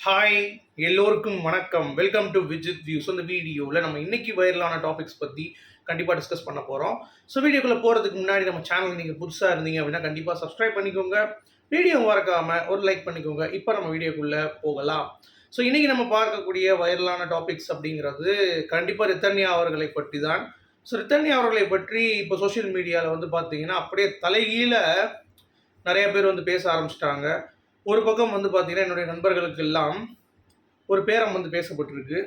Hi எல்லோருக்கும் வணக்கம். Welcome to Vijith views அந்த வீடியோவில் நம்ம இன்னைக்கு வைரலான டாபிக்ஸ் பற்றி கண்டிப்பாக டிஸ்கஸ் பண்ண போகிறோம் ஸோ வீடியோக்குள்ளே போகிறதுக்கு முன்னாடி நம்ம சேனல் நீங்கள் புதுசாக இருந்தீங்க அப்படின்னா கண்டிப்பாக சப்ஸ்கிரைப் பண்ணிக்கோங்க. வீடியோ மறக்காமல் ஒரு லைக் பண்ணிக்கோங்க. இப்போ நம்ம வீடியோக்குள்ளே போகலாம். ஸோ இன்றைக்கி நம்ம பார்க்கக்கூடிய வைரலான டாபிக்ஸ் அப்படிங்கிறது கண்டிப்பாக ரித்தன்யா அவர்களை பற்றி தான் ஸோ ரித்தன்யா அவர்களை பற்றி இப்போ சோஷியல் மீடியாவில் வந்து பார்த்தீங்கன்னா அப்படியே தலைகீழ நிறைய பேர் வந்து பேச ஆரம்பிச்சிட்டாங்க. ஒரு பக்கம் வந்து பார்த்தீங்கன்னா என்னுடைய நண்பர்களுக்கு எல்லாம் ஒரு பேரம் வந்து பேசப்பட்டிருக்கு.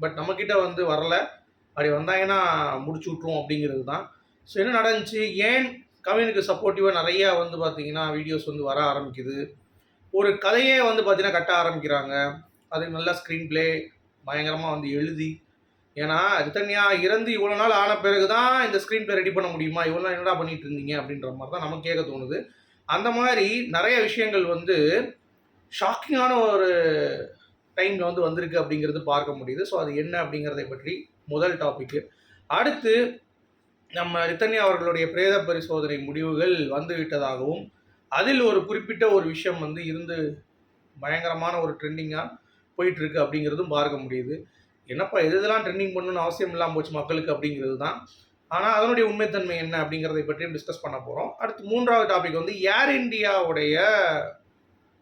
பட் நம்மக்கிட்ட வந்து வரல. அப்படி வந்தாங்கன்னா முடிச்சு விட்ருவோம் அப்படிங்கிறது தான். ஸோ என்ன நடந்துச்சு? ஏன் கவினுக்கு சப்போர்ட்டிவாக நிறையா வந்து பார்த்தீங்கன்னா வீடியோஸ் வந்து வர ஆரம்பிக்குது. ஒரு கதையே வந்து பார்த்தீங்கன்னா கட்ட ஆரம்பிக்கிறாங்க. அது நல்லா ஸ்க்ரீன் ப்ளே பயங்கரமாக வந்து எழுதி. ஏன்னா ரித்தன்யா இறந்து இவ்வளோ நாள் ஆன பிறகு தான் இந்த ஸ்க்ரீன் ப்ளே ரெடி பண்ண முடியுமா? இவ்வளோ நாள் என்னடா பண்ணிட்டு இருந்தீங்க? அப்படின்ற மாதிரி தான் நமக்கு கேட்க தோணுது. அந்த மாதிரி நிறைய விஷயங்கள் வந்து ஷாக்கிங்கான ஒரு டைமில் வந்து வந்திருக்கு அப்படிங்கிறது பார்க்க முடியுது. ஸோ அது என்ன அப்படிங்கிறதை பற்றி முதல் டாபிக்கு அடுத்து நம்ம ரித்தன்யா அவர்களுடைய பிரேத பரிசோதனை முடிவுகள் வந்து விட்டதாகவும் அதில் ஒரு குறிப்பிட்ட ஒரு விஷயம் வந்து இருந்து பயங்கரமான ஒரு ட்ரெண்டிங்காக போயிட்டுருக்கு அப்படிங்கிறதும் பார்க்க முடியுது. என்னப்பா எது இதெல்லாம் ட்ரெண்டிங் பண்ணணும்னு அவசியம் இல்லாமல் போச்சு மக்களுக்கு அப்படிங்கிறது தான். ஆனால் அதனுடைய உண்மைத்தன்மை என்ன அப்படிங்கிறதை பற்றியும் டிஸ்கஸ் பண்ண போகிறோம் அடுத்து மூன்றாவது டாபிக் வந்து ஏர் இந்தியாவுடைய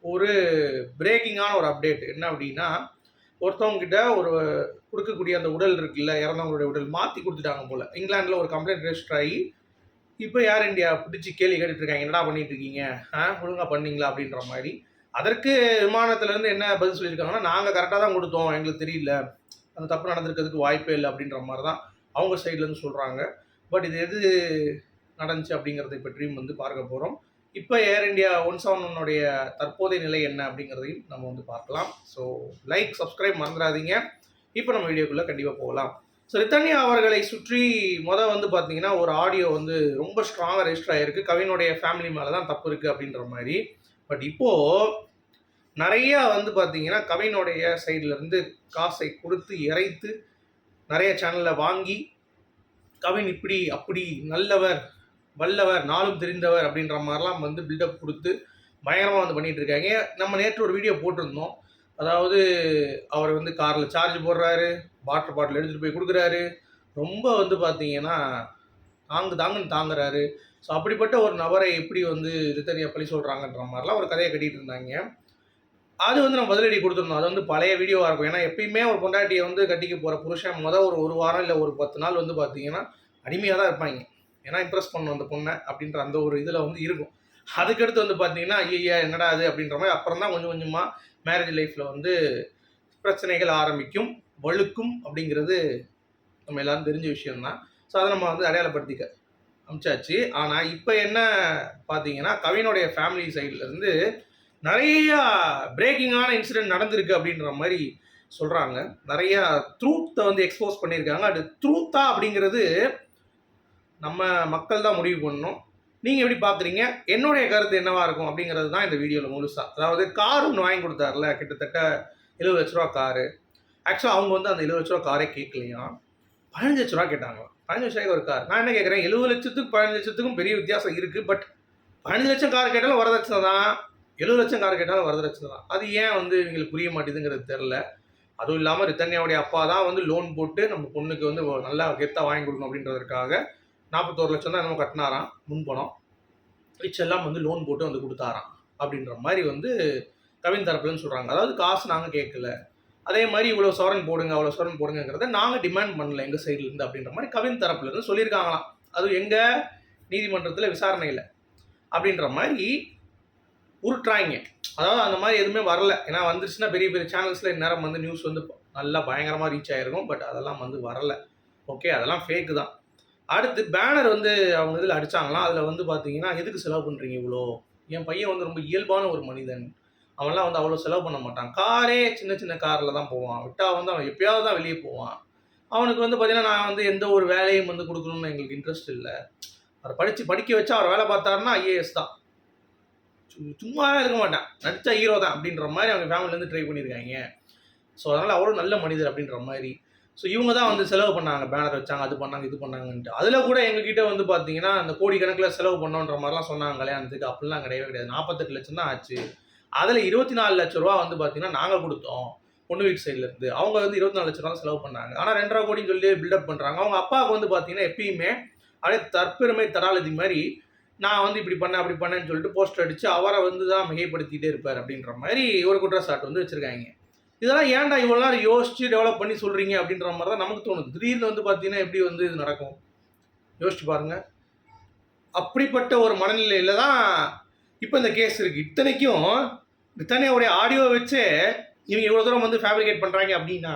ஒரு பிரேக்கிங்கான ஒரு அப்டேட் என்ன அப்படின்னா ஒருத்தவங்கிட்ட ஒரு கொடுக்கக்கூடிய அந்த உடல் இருக்குல்ல இறந்தவங்களுடைய உடல் மாற்றி கொடுத்துட்டாங்க போல். இங்கிலாந்தில் ஒரு கம்ப்ளைண்ட் ரெஜிஸ்டர் ஆகி இப்போ ஏர் இந்தியா பிடிச்சி கேள்வி கேட்டுட்ருக்காங்க என்னடா பண்ணிட்டு இருக்கீங்க? ஆ ஒழுங்காக பண்ணீங்களா? அப்படின்ற மாதிரி. அதற்கு விமானத்துலேருந்து என்ன பதில் சொல்லியிருக்காங்கன்னா நாங்கள் கரெக்டாக தான் கொடுத்தோம். எங்களுக்கு தெரியல. அந்த தப்பு நடந்திருக்கிறதுக்கு வாய்ப்பே இல்லை. அப்படின்ற மாதிரி தான் அவங்க சைட்லேருந்து சொல்கிறாங்க பட் இது எது நடந்துச்சு அப்படிங்கிறதை பற்றியும் வந்து பார்க்க போகிறோம் இப்போ ஏர் இண்டியா ஒன் செவன் ஒன்னுடைய தற்போதைய நிலை என்ன அப்படிங்கிறதையும் நம்ம வந்து பார்க்கலாம். ஸோ லைக் சப்ஸ்கிரைப் மறந்துடாதீங்க. இப்போ நம்ம வீடியோக்குள்ளே கண்டிப்பாக போகலாம். ஸோ ரித்தன்யா அவர்களை சுற்றி மொதல் வந்து பார்த்தீங்கன்னா ஒரு ஆடியோ வந்து ரொம்ப ஸ்ட்ராங்காக ரெஜிஸ்டர் ஆகிருக்கு கவினுடைய ஃபேமிலி மேலே தான் தப்பு இருக்குது அப்படின்ற மாதிரி. பட் இப்போது நிறையா வந்து பார்த்தீங்கன்னா கவினுடைய சைட்லேருந்து காசை கொடுத்து இறைத்து நிறைய சேனலில் வாங்கி கவின் இப்படி அப்படி நல்லவர் வல்லவர் நாளும் தெரிந்தவர் அப்படின்ற மாதிரிலாம் வந்து பில்டப் கொடுத்து பயங்கரமாக வந்து பண்ணிகிட்டு இருக்காங்க. நம்ம நேற்று ஒரு வீடியோ போட்டிருந்தோம். அதாவது அவர் வந்து காரில் சார்ஜ் போடுறாரு வாட்டர் பாட்டில் எடுத்துகிட்டு போய் கொடுக்குறாரு. ரொம்ப வந்து பார்த்தீங்கன்னா தாங்கு தாங்குன்னு தாங்குறாரு. ஸோ அப்படிப்பட்ட ஒரு நபரை எப்படி வந்து ரித்தனியா பழி சொல்கிறாங்கன்ற மாதிரிலாம் ஒரு கதையை கட்டிகிட்டு இருந்தாங்க. அது வந்து நம்ம பதிலடி கொடுத்துருந்தோம் அது வந்து பழைய வீடியோவாக இருக்கும். ஏன்னா எப்பயுமே ஒரு பொண்டாட்டியை வந்து கட்டிக்க போகிற புருஷன் மொதல் ஒரு ஒரு வாரம் இல்லை ஒரு பத்து நாள் வந்து பார்த்தீங்கன்னா அடிமையாக தான் இருப்பாங்க. ஏன்னா இம்ப்ரெஸ் பண்ணும் அந்த பொண்ணை அப்படின்ற அந்த ஒரு இதில் வந்து இருக்கும். அதுக்கடுத்து வந்து பார்த்தீங்கன்னா ஐயா என்னடா அது அப்படின்ற மாதிரி அப்புறம் தான் கொஞ்சம் கொஞ்சமாக மேரேஜ் லைஃப்பில் வந்து பிரச்சனைகள் ஆரம்பிக்கும் வழுக்கும் அப்படிங்கிறது நம்ம எல்லாரும் தெரிஞ்ச விஷயம்தான். ஸோ அதை நம்ம வந்து அடையாளப்படுத்திக்க அமிச்சாச்சு. ஆனால் இப்போ என்ன பார்த்தீங்கன்னா கவினுடைய ஃபேமிலி சைட்லேருந்து நிறையா பிரேக்கிங்கான இன்சிடென்ட் நடந்திருக்கு அப்படின்ற மாதிரி சொல்கிறாங்க நிறையா த்ரூத்தை வந்து எக்ஸ்போஸ் பண்ணியிருக்காங்க. அது த்ரூத்தா அப்படிங்கிறது நம்ம மக்கள் தான் முடிவு பண்ணணும். நீங்கள் எப்படி பார்க்குறீங்க என்னுடைய கருத்து என்னவாக இருக்கும் அப்படிங்கிறது தான் இந்த வீடியோவில் முழுசாக அதாவது கார் ஒன்று வாங்கி கொடுத்தாருல கிட்டத்தட்ட எழுபது லட்ச ரூபா காரு ஆக்சுவலாக அவங்க வந்து அந்த எழுபது லட்ச ரூபா காரே கேட்கலையா? பதினஞ்சு லட்ச ரூபா கேட்டாங்க பதினஞ்சு லட்சம் ஒரு கார் நான் என்ன கேட்குறேன்? எழுபது லட்சத்துக்கு பதினஞ்சு லட்சத்துக்கும் பெரிய வித்தியாசம் இருக்குது பட் பதினஞ்சு லட்சம் கார் கேட்டாலும் வரதட்சணை தான். எழுபது லட்சம் கார் கேட்டாலும் வரதட்சணை தான். அது ஏன் வந்து இவங்களுக்கு புரிய மாட்டேதுங்கிறது தெரில அதுவும் இல்லாமல் ரித்தன்யாவுடைய அப்பா தான் வந்து லோன் போட்டு நம்ம பொண்ணுக்கு வந்து நல்லா கெத்தாக வாங்கி கொடுக்கணும் அப்படின்றதுக்காக நாற்பத்தோரு லட்சம் தான் என்னமோ கட்டினாராம் முன்பணம். மிச்செல்லாம் வந்து லோன் போட்டு வந்து கொடுத்தாராம் அப்படின்ற மாதிரி வந்து கவின் தரப்புலன்னு சொல்கிறாங்க அதாவது காசு நாங்கள் கேட்கல. அதே மாதிரி இவ்வளோ சவரன் போடுங்க அவ்வளோ சவரன் போடுங்கிறத நாங்கள் டிமாண்ட் பண்ணல எங்கள் சைட்லேருந்து அப்படின்ற மாதிரி கவின் தரப்புலேருந்து சொல்லியிருக்காங்களாம். அது எங்கள் நீதிமன்றத்தில் விசாரணையில். அப்படின்ற மாதிரி உருட்டுறாங்க. அதாவது அந்த மாதிரி எதுவுமே வரல. ஏன்னா வந்துருச்சுன்னா பெரிய பெரிய சேனல்ஸில் இந்நேரம் வந்து நியூஸ் வந்து நல்லா பயங்கரமாக ரீச் ஆகிருக்கும் பட் அதெல்லாம் வந்து வரல. ஓகே அதெல்லாம் ஃபேக்கு தான். அடுத்து பேனர் வந்து அவங்க இதில் அடித்தாங்களாம் அதில் வந்து பார்த்தீங்கன்னா எதுக்கு செலவு பண்ணுறீங்க இவ்வளோ என் பையன் வந்து ரொம்ப இயல்பான ஒரு மனிதன். அவன்லாம் வந்து அவ்வளோ செலவு பண்ண மாட்டான். காரே சின்ன சின்ன காரில் தான் போவான். விட்டா வந்து அவன் எப்பயாவது தான் வெளியே போவான். அவனுக்கு வந்து பார்த்தீங்கன்னா நான் வந்து எந்த ஒரு வேலையும் வந்து கொடுக்கணும்னு எங்களுக்கு இன்ட்ரெஸ்ட் இல்லை. அவரை படித்து படிக்க வச்சா அவர் வேலை பார்த்தாருன்னா ஐஏஎஸ் தான். சும்மாவே இருக்க மாட்டான். நடிச்சா ஹீரோ தான் அப்படின்ற மாதிரி அவங்க ஃபேமிலிலேருந்து ட்ரை பண்ணியிருக்காங்க. ஸோ அதனால் அவரும் நல்ல மனிதர் அப்படின்ற மாதிரி. ஸோ இவங்க தான் வந்து செலவு பண்ணாங்க. பேனர் வச்சாங்க அது பண்ணாங்க இது பண்ணாங்கன்ட்டு. அதில் கூட எங்ககிட்ட வந்து பார்த்தீங்கன்னா அந்த கோடி கணக்கில் செலவு பண்ணோன்ற மாதிரிலாம் சொன்னாங்க கல்யாணத்துக்கு. அப்படிலாம் கிடையவே கிடையாது. நாற்பத்தெட்டு லட்சம் தான் ஆச்சு. அதில் இருபத்தி நாலு லட்ச ரூபா வந்து பார்த்தீங்கன்னா நாங்கள் கொடுத்தோம். பொண்ணு வீட்டு சைட்லேருந்து அவங்க வந்து இருபத்தி நாலு லட்ச ரூபா செலவு பண்ணாங்க. ஆனால் ரெண்டரை கோடின்னு சொல்லி பில்டப் பண்ணுறாங்க அவங்க அப்பாவுக்கு வந்து பார்த்தீங்கன்னா எப்பயுமே அப்படியே தற்பெருமை தடாலதி மாதிரி நான் வந்து இப்படி பண்ணேன் அப்படி பண்ணேன்னு சொல்லிட்டு போஸ்டர் அடித்து அவரை வந்து தான் மிகைப்படுத்திட்டே இருப்பார் அப்படின்ற மாதிரி ஒரு குற்றச்சாட்டு வந்து வச்சுருக்காங்க. இதெல்லாம் ஏன்டா இவ்வளோ நேரம் யோசிச்சு டெவலப் பண்ணி சொல்கிறீங்க அப்படின்ற மாதிரி தான் நமக்கு தோணுது. திடீர்னு வந்து பார்த்தீங்கன்னா எப்படி வந்து இது நடக்கும்? யோசிச்சு பாருங்கள் அப்படிப்பட்ட ஒரு மனநிலையில் தான் இப்போ இந்த கேஸ் இருக்குது இத்தனைக்கும் பிரித்தானியாவுடைய ஆடியோ வச்சு இவங்க இவ்வளோ தூரம் வந்து ஃபேப்ரிகேட் பண்ணுறாங்க அப்படின்னா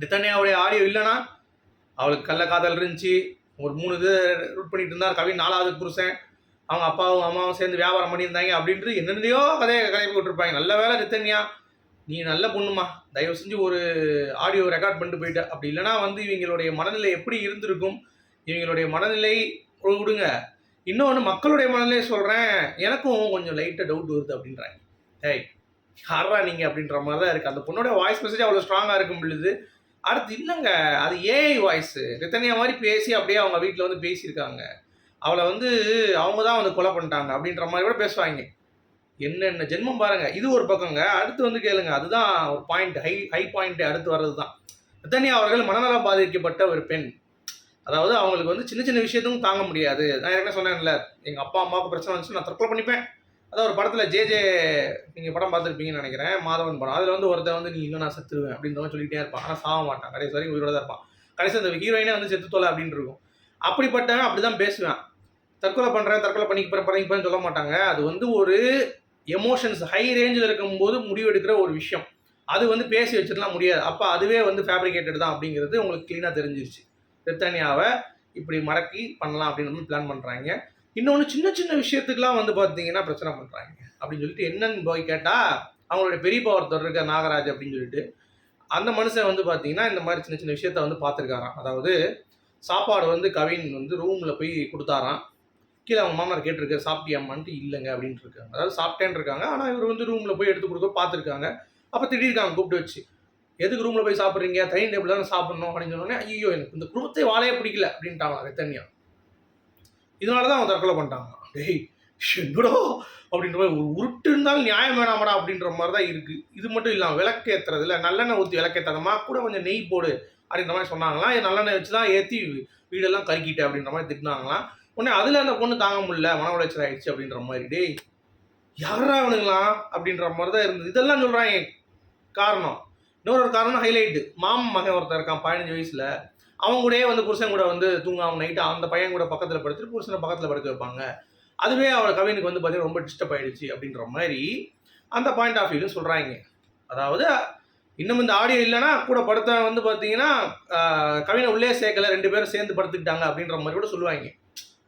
பிரித்தானியாவுடைய ஆடியோ இல்லைன்னா அவளுக்கு கள்ள காதல் இருந்துச்சு. ஒரு மூணு இது ரூட் பண்ணிட்டு இருந்தார். கவின் நாலாவது புருஷன். அவங்க அப்பாவும் அம்மாவும் சேர்ந்து வியாபாரம் பண்ணியிருந்தாங்க அப்படின்ட்டு என்னென்னதையோ கதையை கலைப்பு விட்டுருப்பாங்க. நல்ல வேலை ரித்தன்யா நீ நல்ல பொண்ணுமா. தயவு செஞ்சு ஒரு ஆடியோ ரெக்கார்ட் பண்ணிட்டு போயிட்ட. அப்படி இல்லைனா வந்து இவங்களுடைய மனநிலை எப்படி இருந்திருக்கும்? இவங்களுடைய மனநிலை கொடுங்க. விடுங்க இன்னொன்று மக்களுடைய மனநிலையை சொல்கிறேன் எனக்கும் கொஞ்சம் லைட்டாக டவுட் வருது அப்படின்றாங்க. ஏய் யாரா நீங்கள் அப்படின்ற மாதிரி தான் இருக்குது அந்த பொண்ணோட வாய்ஸ் மெசேஜ் அவ்வளோ ஸ்ட்ராங்காக இருக்கும் பொழுது அடுத்து இல்லைங்க அது ஏஐ வாய்ஸு ரித்தனியா மாதிரி பேசி அப்படியே அவங்க வீட்டில் வந்து பேசியிருக்காங்க. அவளை வந்து அவங்க தான் வந்து கொலை பண்ணிட்டாங்க அப்படின்ற மாதிரி கூட பேசுவாங்க. என்னென்ன ஜென்மம் பாருங்க. இது ஒரு பக்கங்க. அடுத்து வந்து கேளுங்க. அதுதான் ஒரு பாயிண்ட் ஹை ஹை பாயிண்ட் அடுத்து வர்றது தான் ரித்தனியா அவர்கள் மனநலம் பாதிக்கப்பட்ட ஒரு பெண். அதாவது அவங்களுக்கு வந்து சின்ன சின்ன விஷயத்தும் தாங்க முடியாது. நான் ஏற்கனவே சொன்னேன்ல எங்கள் அப்பா அம்மாவுக்கு பிரச்சனை வந்துச்சு நான் தற்கொலை பண்ணிப்பேன். அதான் ஒரு படத்தில் ஜே ஜே நீங்கள் படம் பார்த்துருப்பீங்கன்னு நினைக்கிறேன் மாதவன் படம். அதில் வந்து ஒருத்தர் வந்து நீ இன்னும் நான் செத்துருவேன் அப்படின்ற சொல்லிகிட்டே இருப்பான். ஆனால் சாக மாட்டான். கடைசி வரைக்கும் உயிரோட தான் இருப்பான். கடைசி அந்த ஹீரோயினே வந்து செத்து தொலை அப்படின்னு இருக்கும். அப்படிப்பட்டவன் அப்படி தான் பேசுவேன். தற்கொலை பண்ணுறேன் தற்கொலை பண்ணிக்க போகிறேன் பண்ணிக்க சொல்ல மாட்டாங்க. அது வந்து ஒரு எமோஷன்ஸ் ஹை ரேஞ்சில் இருக்கும்போது முடிவெடுக்கிற ஒரு விஷயம். அது வந்து பேசி வச்சிடலாம் முடியாது. அப்போ அதுவே வந்து ஃபேப்ரிகேட்டட் தான் அப்படிங்கிறது உங்களுக்கு க்ளீனாக தெரிஞ்சிருச்சு. பிரித்தானியாவை இப்படி மடக்கி பண்ணலாம் அப்படின்னு பிளான் பண்ணுறாங்க இன்னொன்று சின்ன சின்ன விஷயத்துக்குலாம் வந்து பார்த்தீங்கன்னா பிரச்சனை பண்ணுறாங்க அப்படின்னு சொல்லிட்டு என்னன்னு போய் கேட்டால் அவங்களுடைய பெரியப்பா ஒருத்தர் இருக்க நாகராஜ் அப்படின்னு சொல்லிட்டு. அந்த மனுஷன் வந்து பார்த்தீங்கன்னா இந்த மாதிரி சின்ன சின்ன விஷயத்த வந்து பார்த்துருக்காராம். அதாவது சாப்பாடு வந்து கவின் வந்து ரூமில் போய் கொடுத்தாராம். கீழே அவங்க மாமனார் கேட்டிருக்காரு சாப்பிட்டியாமான்ட்டு இல்லைங்க அப்படின்ட்டு இருக்காங்க. அதாவது சாப்பிட்டேன்னு இருக்காங்க ஆனால் இவர் வந்து ரூமில் போய் எடுத்து கொடுக்க பார்த்துருக்காங்க. அப்போ திடீர்க்காங்க கூப்பிட்டு வச்சு எதுக்கு ரூமில் போய் சாப்பிட்றீங்க? டைனிங் டேபிள் தானே சாப்பிட்ணும்? அப்படின்னு சொன்னோடனே ஐயோ எனக்கு இந்த குடும்பத்தை வாழையே பிடிக்கல. அப்படின்ட்டாங்க தனியாக இதனால தான் அவன் தற்கொலை பண்ணிட்டாங்க. டேய் என்னடோ? அப்படின்ற மாதிரி ஒரு உருட்டு இருந்தாலும் நியாயம் வேணாமடா அப்படின்ற மாதிரி தான் இருக்குது இது மட்டும் இல்லாமல் விளக்கேற்றுறதுல நல்லெண்ணெய் ஊற்றி விளக்கேற்றாதமா கூட கொஞ்சம் நெய் போடு அப்படின்ற மாதிரி சொன்னாங்களாம். என் நல்லெண்ணெய் வச்சு தான் ஏற்றி வீடெல்லாம் கருக்கிட்டேன் அப்படின்ற மாதிரி திட்டினாங்களாம். உடனே அதில் அந்த பொண்ணு தாங்க முடியல மன உளைச்சல் ஆயிடுச்சு அப்படின்ற மாதிரி. டேய் யாரா அவனுங்களாம் அப்படின்ற மாதிரி தான் இருந்தது. இதெல்லாம் சொல்கிறாங்க காரணம். இன்னொரு ஒரு காரணம் ஹைலைட்டு மாமன் மகன் ஒருத்தர் இருக்கான் பதினஞ்சு வயசில். அவங்க கூடயே வந்து புருஷன் கூட வந்து தூங்காம நைட்டு அந்த பையன் கூட பக்கத்தில் படுத்துட்டு புருஷனை பக்கத்தில் படுக்க வைப்பாங்க. அதுவே அவளை கவினுக்கு வந்து பார்த்தீங்கன்னா ரொம்ப டிஸ்டர்ப் ஆயிடுச்சு அப்படின்ற மாதிரி அந்த பாயிண்ட் ஆஃப் வியூலையும் சொல்கிறாங்க அதாவது இன்னும் இந்த ஆடியோ இல்லைன்னா கூட படுத்த வந்து பார்த்தீங்கன்னா கவினை உள்ளே சேர்க்கல ரெண்டு பேரும் சேர்ந்து படுத்துக்கிட்டாங்க அப்படின்ற மாதிரி கூட சொல்லுவாங்க.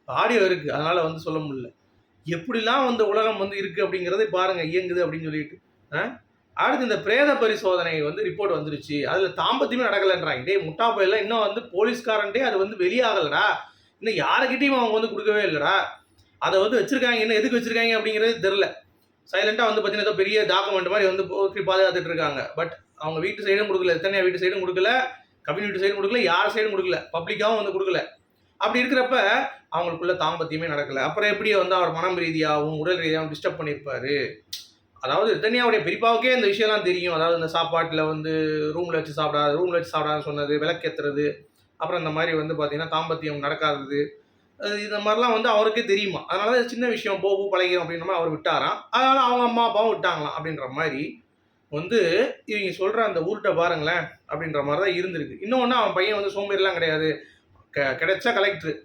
ஆடியோ இருக்குது அதனால் வந்து சொல்ல முடியல. எப்படிலாம் வந்து உலகம் வந்து இருக்குது அப்படிங்கிறதை பாருங்கள் இயங்குது அப்படின்னு சொல்லிட்டு. ஆ? அடுத்து இந்த பிரேத பரிசோதனை வந்து ரிப்போர்ட் வந்துருச்சு. அதில் தாம்பத்தியமே நடக்கலைன்றாங்க. டேய் முட்டா பையில இன்னும் வந்து போலீஸ்காரன்ட்டே அது வந்து வெளியாகலடா. இன்னும் யாருக்கிட்டையும் அவங்க வந்து கொடுக்கவே இல்லைடா. அதை வந்து வச்சுருக்காங்க. என்ன எதுக்கு வச்சிருக்காங்க அப்படிங்கிறது தெரில சைலண்டாக வந்து பார்த்தீங்கன்னா ஏதோ பெரிய டாக்குமெண்ட் மாதிரி வந்து போற்றி பாதுகாத்துட்டு இருக்காங்க. பட் அவங்க வீட்டு சைடும் கொடுக்கல. எத்தனையா வீட்டு சைடும் கொடுக்கல. கவின் வீட்டு சைடும் கொடுக்கல. யார் சைடும் கொடுக்கல. பப்ளிக்காகவும் வந்து கொடுக்கல. அப்படி இருக்கிறப்ப அவங்களுக்குள்ள தாம்பத்தியமே நடக்கல. அப்புறம் எப்படி வந்து அவர் மனம் ரீதியாகவும் உடல் ரீதியாகவும் டிஸ்டர்ப் பண்ணியிருப்பாரு? அதாவது தனியாவுடைய பெரியப்பாவுக்கே இந்த விஷயம்லாம் தெரியும். அதாவது இந்த சாப்பாட்டில் வந்து ரூமில் வச்சு சாப்பிடாது ரூமில் வச்சு சாப்பிடாதுன்னு சொன்னது விளக்கேற்றுறது அப்புறம் இந்த மாதிரி வந்து பார்த்தீங்கன்னா தாம்பத்தியம் நடக்காதது இந்த மாதிரிலாம் வந்து அவருக்கே தெரியுமா? அதனால தான் சின்ன விஷயம் போகும் பழகிறோம் அப்படின்ற மாதிரி அவர் விட்டாராம். அதனால் அவங்க அம்மா அப்பாவும் விட்டாங்களாம் அப்படின்ற மாதிரி வந்து இவங்க சொல்கிற அந்த ஊர்கிட்ட பாருங்களேன் அப்படின்ற மாதிரி தான் இருந்திருக்கு. இன்னொன்று அவன் பையன் வந்து சோம்பேறிலாம் கிடையாது. க கிடைச்சா கலெக்டர்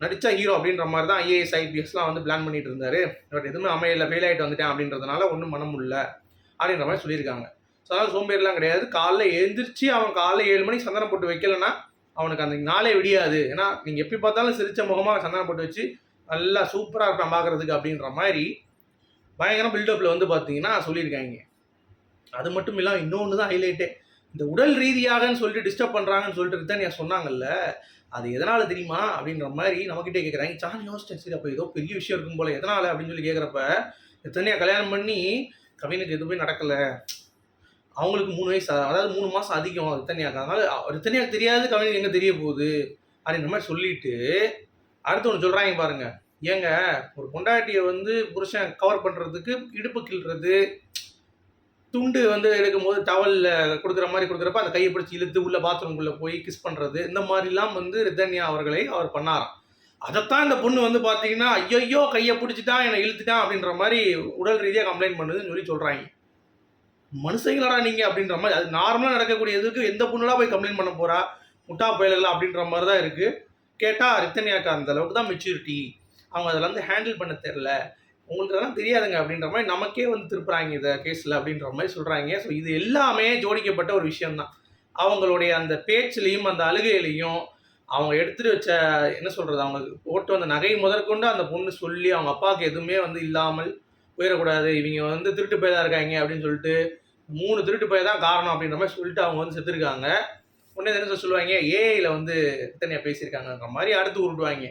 நடித்த ஹீரோ அப்படின்ற மாதிரி தான் ஐஏஎஸ் ஐபிஎஸ்லாம் வந்து பிளான் பண்ணிட்டு இருந்தாரு. பட் எதுவுமே அமையல ஃபெயில் ஆகிட்டு வந்துட்டேன் அப்படின்றதுனால ஒன்றும் பண்ண முடியல அப்படின்ற மாதிரி சொல்லியிருக்காங்க. ஸோ அதனால் சோம்பேறிலாம் கிடையாது. காலைல எழுந்திரிச்சு அவன் காலைல ஏழு மணிக்கு சந்தனம் போட்டு வைக்கலன்னா அவனுக்கு அந்த நாளே விடியாது. ஏன்னா நீங்கள் எப்படி பார்த்தாலும் சிரித்த முகமாக சந்தனம் போட்டு வச்சு நல்லா சூப்பராக இருப்பான் பார்க்குறதுக்கு அப்படின்ற மாதிரி பயங்கர பில்டப்பில் வந்து பார்த்தீங்கன்னா சொல்லியிருக்காங்க. அது மட்டும் இல்லாமல் இன்னொன்று தான் ஹைலைட்டே இந்த உடல் ரீதியாகன்னு சொல்லிட்டு டிஸ்டர்ப் பண்ணுறாங்கன்னு சொல்லிட்டு ரித்தன்யா சொன்னாங்கல்ல? அது எதனால் தெரியுமா அப்படின்ற மாதிரி நம்மக்கிட்டே கேட்குறாங்க சார் யோசிச்சேன் சரி அப்போ ஏதோ பெரிய விஷயம் இருக்கும் போல எதனால்? அப்படின்னு சொல்லி கேட்குறப்ப ரித்தன்யா கல்யாணம் பண்ணி கவினுக்கு எதுவுமே நடக்கலை. அவங்களுக்கு மூணு வயசு அதாவது மூணு மாதம் அதிகம் ரித்தன்யாக்கு அதனால அவ- தெரியாது கவினுக்கு எங்கே தெரிய போகுது அப்படின்ற மாதிரி சொல்லிட்டு அடுத்து ஒன்று சொல்கிறாங்க பாருங்கள் ஏங்க ஒரு பொண்டாட்டியை வந்து புருஷன் கவர் பண்ணுறதுக்கு இடுப்பு கிள்றது துண்டு வந்து எடுக்கும்போது டவலில் கொடுக்குற மாதிரி கொடுக்குறப்ப அந்த கையை பிடிச்சி இழுத்து உள்ள பாத்ரூம்குள்ளே போய் கிஸ் பண்ணுறது இந்த மாதிரிலாம் வந்து ரிதன்யா அவர்களை அவர் பண்ணாராம். அதைத்தான் இந்த பொண்ணு வந்து பார்த்தீங்கன்னா ஐயோ கையை பிடிச்சிட்டான் என்னை இழுத்துட்டான் அப்படின்ற மாதிரி உடல் ரீதியாக கம்ப்ளைண்ட் பண்ணுதுன்னு சொல்லி சொல்கிறாங்க மனுஷங்களடா நீங்கள் அப்படின்ற மாதிரி அது நார்மலாக நடக்கக்கூடியதுக்கு எந்த பொண்ணுலாம் போய் கம்ப்ளைண்ட் பண்ண போகிறா முட்டா பயலலாம் அப்படின்ற மாதிரி தான் இருக்குது கேட்டால் ரித்தன்யாக்கா அந்த அளவுக்கு தான் மெச்சூரிட்டி அவங்க அதில் வந்து ஹேண்டில் பண்ண தெரில உங்களுக்கு அதெல்லாம் தெரியாதுங்க அப்படின்ற மாதிரி நமக்கே வந்து திருப்புறாங்க இந்த கேஸில் அப்படின்ற மாதிரி சொல்கிறாங்க ஸோ இது எல்லாமே ஜோடிக்கப்பட்ட ஒரு விஷயம்தான். அவங்களுடைய அந்த பேச்சிலையும் அந்த அழுகையிலையும் அவங்க எடுத்துகிட்டு வச்ச என்ன சொல்கிறது அவங்க போட்டு வந்த நகை முதற்கொண்டு அந்த பொண்ணு சொல்லி அவங்க அப்பாவுக்கு எதுவுமே வந்து இல்லாமல் உயரக்கூடாது இவங்க வந்து திருட்டு போய் தான் இருக்காங்க அப்படின்னு சொல்லிட்டு மூணு திருட்டு போய் தான் காரணம் அப்படின்ற மாதிரி சொல்லிட்டு அவங்க வந்து செத்துருக்காங்க. உடனே என்ன சொல்லுவாங்க ஏஐயில் வந்து தனியாக பேசியிருக்காங்கன்ற மாதிரி அடுத்து உருட்டுவாங்க.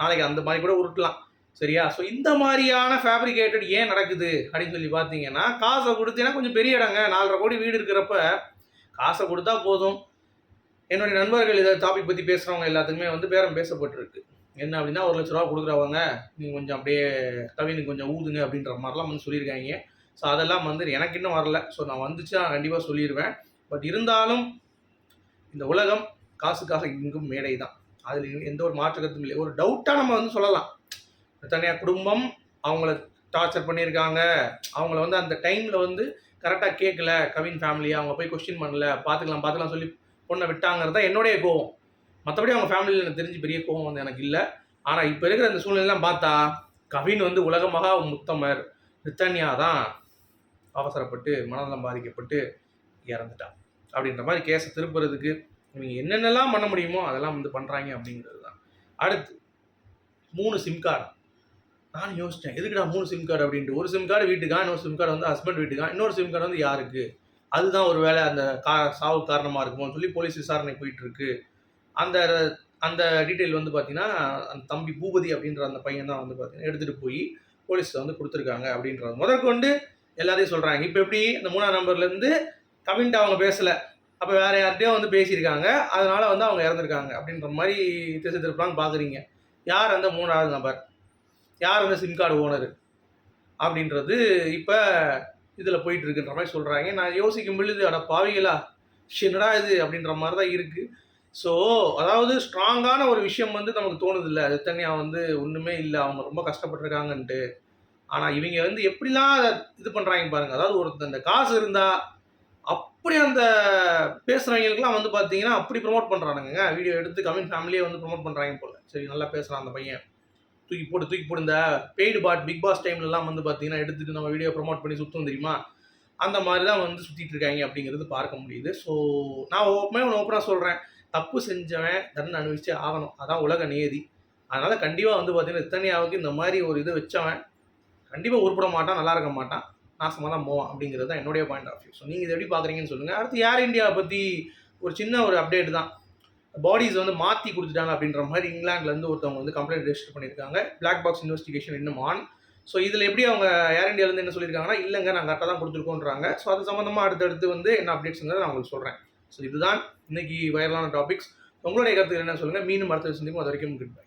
நாளைக்கு அந்த மாதிரி கூட உருட்டலாம். சரியா? ஸோ இந்த மாதிரியான ஃபேப்ரிகேட்டட் ஏன் நடக்குது? அப்படின்னு சொல்லி பார்த்தீங்கன்னா காசை கொடுத்தீங்கன்னா கொஞ்சம் பெரிய இடங்க. நாலரை கோடி வீடு இருக்கிறப்ப காசை கொடுத்தா போதும். என்னுடைய நண்பர்கள் இதை டாபிக் பற்றி பேசுகிறவங்க எல்லாத்துக்குமே வந்து பேரம் பேசப்பட்டிருக்கு. என்ன அப்படின்னா ஒரு லட்ச ரூபா கொடுக்குறவங்க நீங்கள் கொஞ்சம் அப்படியே கவினுக்கு கொஞ்சம் ஊதுங்க அப்படின்ற மாதிரிலாம் வந்து சொல்லியிருக்காங்க. ஸோ அதெல்லாம் வந்து எனக்கு இன்னும் வரல. ஸோ நான் வந்துச்சு நான் கண்டிப்பாக சொல்லிடுவேன் பட் இருந்தாலும் இந்த உலகம் காசுக்காக இங்கும் மேடை தான் அதில் எந்த ஒரு மாற்றுக்கத்தும் இல்லை. ஒரு டவுட்டாக நம்ம வந்து சொல்லலாம். தனியாக குடும்பம் அவங்கள டார்ச்சர் பண்ணியிருக்காங்க. அவங்கள வந்து அந்த டைமில் வந்து கரெக்டாக கேட்கல கவின் ஃபேமிலியை அவங்க போய் கொஸ்டின் பண்ணல. பார்த்துக்கலாம் பார்த்துக்கலாம் சொல்லி பொண்ணை விட்டாங்கிறது தான் என்னுடைய கோவம். மற்றபடி அவங்க ஃபேமிலியில் எனக்கு தெரிஞ்சு பெரிய கோவம் வந்து எனக்கு இல்லை. ஆனால் இப்போ இருக்கிற அந்த சூழ்நிலைலாம் பார்த்தா கவின் வந்து உலகமாக முத்தமர் ரித்தன்யா தான் அவசரப்பட்டு மனநலம் பாதிக்கப்பட்டு இறந்துட்டான். அப்படின்ற மாதிரி கேஸை திருப்புறதுக்கு இவங்க என்னென்னலாம் பண்ண முடியுமோ அதெல்லாம் வந்து பண்ணுறாங்க அப்படிங்கிறது தான். அடுத்து மூணு சிம் கார்டு நான் யோசித்தேன் எதுக்குடா மூணு சிம் கார்டு அப்படின்ட்டு. ஒரு சிம் கார்டு வீட்டுக்கா இன்னொரு சிம் கார்டு வந்து ஹஸ்பண்ட் வீட்டுக்கா இன்னொரு சிம் கார்டு வந்து யாருக்கு? அதுதான் ஒரு வேலை அந்த கா சாவு காரணமாக இருக்குமோன்னு சொல்லி போலீஸ் விசாரணை போயிட்டுருக்கு. அந்த அந்த டீட்டெயில் வந்து பார்த்தீங்கன்னா அந்த தம்பி பூபதி அப்படின்ற அந்த பையன் தான் வந்து பார்த்தீங்கன்னா எடுத்துகிட்டு போய் போலீஸில் வந்து கொடுத்துருக்காங்க அப்படின்றது. முதற்கொண்டு எல்லாத்தையும் சொல்கிறாங்க இப்போ எப்படி இந்த மூணாம் நம்பர்லேருந்து கவின்ட்டு அவங்க பேசலை. அப்போ வேறு யார்கிட்டயோ வந்து பேசியிருக்காங்க. அதனால் வந்து அவங்க இறந்துருக்காங்க அப்படின்ற மாதிரி திசை திருப்பலான்னு பார்க்குறீங்க யார் அந்த மூணாவது நபர்? யார் அந்த சிம் கார்டு ஓனர் அப்படின்றது இப்போ இதில் போயிட்டுருக்குன்ற மாதிரி சொல்கிறாங்க நான் யோசிக்கும் பொழுது அட பாவிகளா என்னடா இது? அப்படின்ற மாதிரி தான் இருக்குது ஸோ அதாவது ஸ்ட்ராங்கான ஒரு விஷயம் வந்து நமக்கு தோணுது இல்லை அது தனியாக வந்து ஒன்றுமே இல்லை. அவங்க ரொம்ப கஷ்டப்பட்டுருக்காங்கன்ட்டு. ஆனால் இவங்க வந்து எப்படிலாம் அதை இது பண்ணுறாங்க பாருங்கள் அதாவது ஒருத்தர் அந்த காசு இருந்தால் அப்படி அந்த பேசுகிறவங்களுக்குலாம் வந்து பார்த்தீங்கன்னா அப்படி ப்ரொமோட் பண்ணுறானுங்க வீடியோ எடுத்து கமிங் ஃபேமிலியே வந்து ப்ரொமோட் பண்ணுறாங்க போல. சரி நல்லா பேசுகிறான் அந்த பையன். தூக்கி போட்டு தூக்கி போட்டு இந்த பெய்டு பாட் பிக் பாஸ் டைம்லலாம் வந்து பார்த்தீங்கன்னா எடுத்துட்டு நம்ம வீடியோ ப்ரொமோட் பண்ணி சுற்றும் தெரியுமா? அந்த மாதிரி தான் வந்து சுற்றிட்டு இருக்காங்க அப்படிங்கிறது பார்க்க முடியுது. ஸோ நான் ஓப்பனே ஒன்று ஓப்பனாக சொல்கிறேன் தப்பு செஞ்சவன் தண்டனை அனுபவிச்சே ஆகணும். அதான் உலக நியதி. அதனால் கண்டிப்பாக வந்து பார்த்தீங்கன்னா இத்தனையாவுக்கு இந்த மாதிரி ஒரு இது வச்சவன் கண்டிப்பாக உருப்பட மாட்டான் நல்லா இருக்க மாட்டான். நாசமாக தான் போவான் அப்படிங்கிறது தான் என்னுடைய பாயிண்ட் ஆஃப் வியூ ஸோ நீங்கள் இதை எப்படி பார்க்குறீங்கன்னு சொல்லுங்கள் அடுத்து ஏர் இந்தியாவை பற்றி ஒரு சின்ன ஒரு அப்டேட் தான். பாடிஸ் வந்து மாற்றி கொடுத்துட்டாங்க அப்படின்ற மாதிரி இங்கிலாந்துலேருந்து ஒருத்தவங்க வந்து கம்ப்ளைண்ட் ரெஜிஸ்டர் பண்ணியிருக்காங்க. பிளாக் பாக்ஸ் இன்வெஸ்டிகேஷன் இன்னும் ஆன் ஸோ இதில் எப்படி அவங்க ஏர் இந்தியாவிலேருந்து என்ன சொல்லியிருக்காங்கன்னா இல்லைங்க நாங்கள் கரெக்டாக தான் கொடுத்துருக்கோன்றாங்க ஸோ அது சம்மந்தமாக அடுத்தடுத்து வந்து என்ன அப்டேட்ஸுங்கிறத நான் உங்களுக்கு சொல்கிறேன் ஸோ இதுதான் இன்னைக்கு வைரலான டாபிக்ஸ் உங்களுடைய கருத்து என்ன சொல்லுங்கள் மீண்டும் அடுத்த சந்திக்கும் அது வரைக்கும் குட் பை